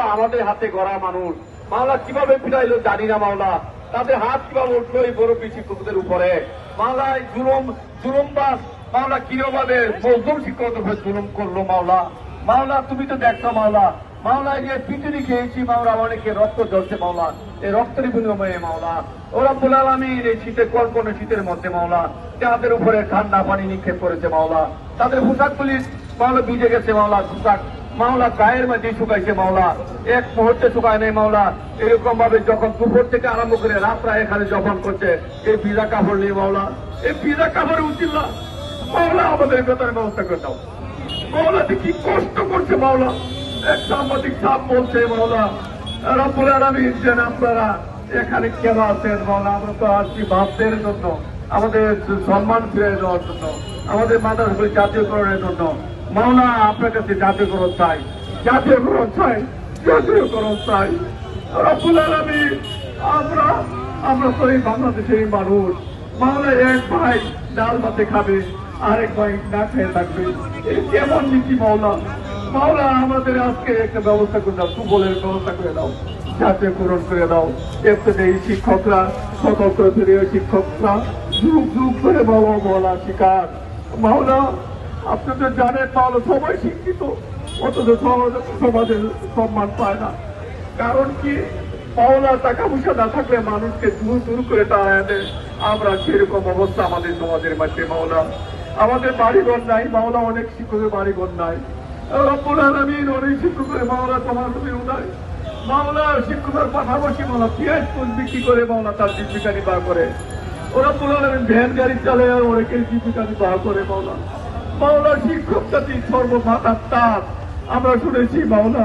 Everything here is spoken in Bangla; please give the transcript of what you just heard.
আমাদের হাতে গড়া মানুষ। মাওলা কীভাবে ফিরাইলো জানি না মাওলা। তাদের হাত কীভাবে উঠল এই বড় শিক্ষকদের উপরে। মাওলা এই জুলুম জুলুমবাস মাওলা কীভাবে মজদুর শিক্ষকদের উপরে জুলুম করল মাওলা। মাওলা, তুমি তো দেখছ মাওলা। মাওলা যে পিটুনি খেয়েছি মাওলা, অনেকে রক্ত ঝরছে মাওলা। এই রক্তের বিনিময়ে মাওলা। ওরা বলাল আমি এই শীতের কনকনে শীতের মধ্যে মাওলা তাদের উপরে ঠান্ডা পানি নিক্ষেপ করেছে মাওলা। তাদের পোশাকগুলি মাওলা ভিজে গেছে মাওলা, পোশাক মাওলা গায়ের মধ্যে শুকাইছে মাওলা। এক মুহূর্তে শুকায় নেই মাওলা। এরকম ভাবে যখন দুপুর থেকে আরম্ভ করে রাতরা এখানে জপন করছে, এই ভিজা কাপড় নিয়ে মাওলা, এই ভিজা কাপড় না মাওলা, আমাদের বেতনের ব্যবস্থা করে দাও। মাওলা কি কষ্ট করছে মাওলা। এক সাংবাদিক সাপ বলছে, মাওলা, রব্বুল আলমীর যেন আপনারা এখানে কেন আছেন মাওলা? আমরা তো আসছি ভাবদের জন্য, আমাদের সম্মান ফিরে দেওয়ার জন্য, আমাদের মাদ্রাসাগুলি জাতীয়করণের জন্য। মাওলা আপনার কাছে জাতীয়করণ চাই। জাতীয়করণ চাই জাতীয়করণ চাই। আলমী আমরা আমরা তো এই বাংলাদেশের মানুষ। মাওলা এক ভাই ডাল ভাতে খাবে, আরেক ভাই না খেয়ে থাকবে। এই কেমন নীতি মাওলা মাওলা আমাদের আজকে একটা ব্যবস্থা করে দাও সুবলের ব্যবস্থা করে দাও। জাতীয় পূরণ করে দাও। এতে এই শিক্ষকরা স্বতন্ত্র শিক্ষকরা, যুগ যুগ ধরে বাবা বলা শিকার। মাওলা আপনি তো জানেন মাওলা সবাই শিক্ষিত, অথচ সমাজ- সমাজের সম্মান পায় না। কারণ কি? পাওনা টাকা পয়সা না থাকলে মানুষকে দূর দূর করে তাড়ায় দেয়। আমরা সেরকম অবস্থা আমাদের সমাজের মধ্যে মাওলা আমাদের বাড়িঘর নাই মাওলা অনেক শিক্ষকের বাড়িঘর নাই। শিক্ষকের মাওলা তোমার শিক্ষকের পাশাপাশি মাওলা করে মাওলা তার জীবিকা নির্বাহ করে। ওরা পুরো ভ্যান গাড়ি চালায় আর অনেকের জীবিকা নির্বাহ করে মাওলা মাওলা শিক্ষক জাতি সর্বভাতার তার আমরা শুনেছি মাওলা